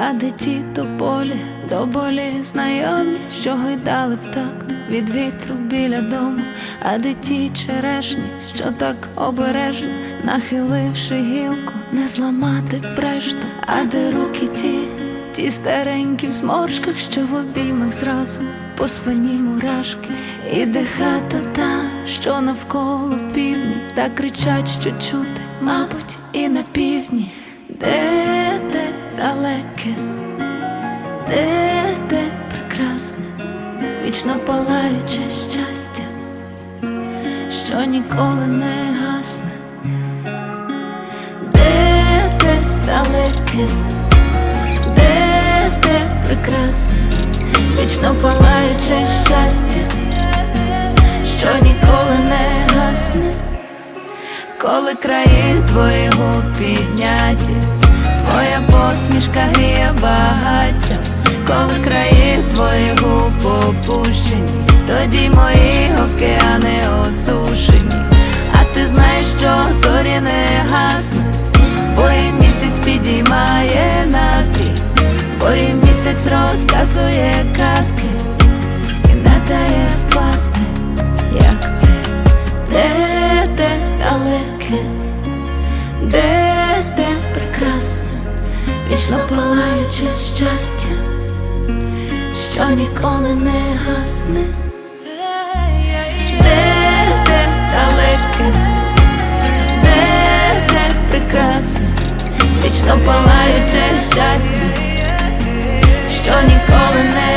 А де ті тополі до болі знайомі, що гойдали в такт від вітру біля дому, а де ті черешні, що так обережно, нахиливши гілку, не зламати брешту, а де руки ті, ті старенькі в зморшках, що в обіймах зразу по спині мурашки, і де хата та, що навколо півні, та кричать, що чути, мабуть, і на півдні, де далеке, де те прекрасне, вічно палаюче щастя, що ніколи не гасне, де те далеке, де те прекрасне, вічно палаюче щастя, що ніколи не гасне, коли краї твої підняті, твоя посмішка гріє багаття, коли краї твої губ опущені, тоді мої океани осушені, а ти знаєш, що зорі не гаснуть, бо і місяць підіймає настрій, бо і місяць розказує казки. І не дає впасти, як ти, де те далеке, де Вічно палаюче щастя, що ніколи не гасне, де те далеке, де те прекрасне, вічно палаюче щастя, що ніколи не.